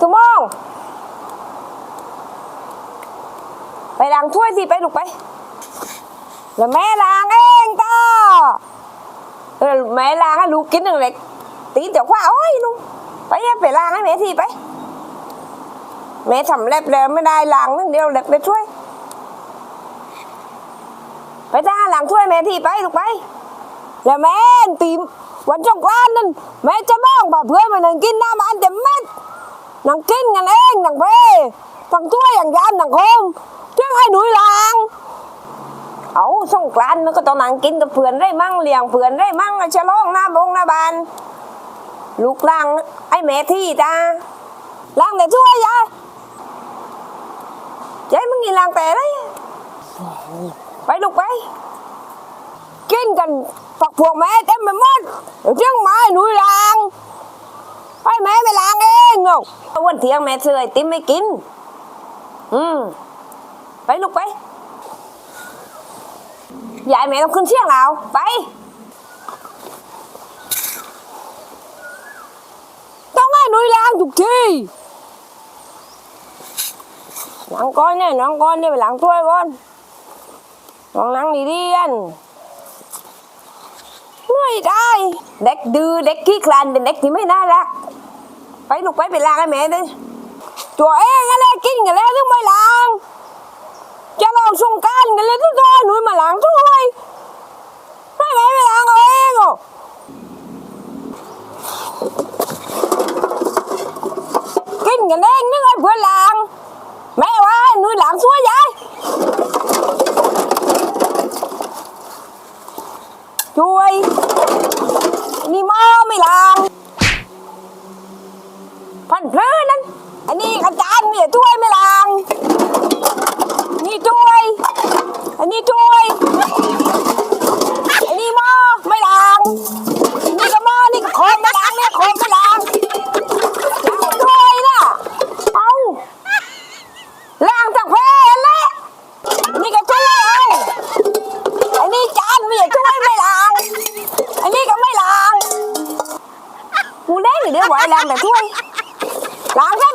ตุ้มองไปล้างถ้วยสิไปลูกไป แล้วแม่ล้างเองต้าเออแม่ล้างให้ลูกกินหนึ่งเล็กตีนเดี๋ยวคว้าโอ้ยลุงไปไปล้างให้แม่ทีไปแม่ทำเล็บแล้วไม่ได้ล้างนึงเดียวเล็บไปช่วย ไปจ้าล้างถ้วยแม่ทีไปลูกไป แล้วแม่ตีมวันสงกรานต์นั่นแม่จะมองป่าเพื่อนมานั่งกินน้ำมันเต็มเม็ดนั่งกินกันเองนั่งเพทั้งถ้วยอย่างยานนั่งคมเรื่องให้หนุ่ยลางเอาสงกรานต์มันก็ต้องนั่งกินกับเพื่อนได้มั่งเลี้ยงเพื่อนได้มั่งฉลองหน้าบงหน้าบานลูกล้างไอ้แม่ที่จ้าล้างแต่ถ้วยยายยายมึงกินล้างแต่เลยไปลูกไป กินกันฝักพวกแม่เต็มไปหมดเดี๋ยวเรื่องไม้หนุยล้างให้แม่ไปล้างเองเนาะวันเที่ยงแม่ซื้อไอติมไม่กิน อืมไปลูกไปยายแม่ต้องขึ้นเชียงแล้วไปต้องให้หนุยล้างทุกทีล้างก้อนเนี่ยล้างก้อนเนี่ยไปล้างถ้วยก่อนลองล้างดีๆอัน ไม่ได้ เด็กดื้อเด็กขี้คลานเป็นเด็กที่ไม่น่ารัก ไปลูกไปไปล้างให้แม่ดิตัวเองอะไรกินกันแล้วถึงไม่ล้าง จะลองสงการกันเลยทุกท่านหนุ่ยมาล้างถ้วยไม่ไหมไปล้างเอาเองอะกินกันเองนึกว่าเพื่อนล้างแม่ว่าหนุ่ยล้างช่วยยาย ช่วย นี่หม้อไม่ล้างพันเพลินนั้น อันนี้อาจานเนี่ยช่วยไม่ล้าง นี่ช่วย อันนี้ช่วย อันนี้หม้อไม่ล้าง นี่ก็หม้อนี่ก็โคมไม่ล้างเนี่ยโคมไม่ล้างล้างถ้วยน่ะ เอาล้างจากแพร่แหละนี่ก็ถ้วยเอาอันนี้จานไม่ใช่ถ้วยไม่ล้าง อันนี้ก็ไม่ล้าง กู เล่นอยู่เดี๋ยวไหวล้างแต่ถ้วยล้างแค่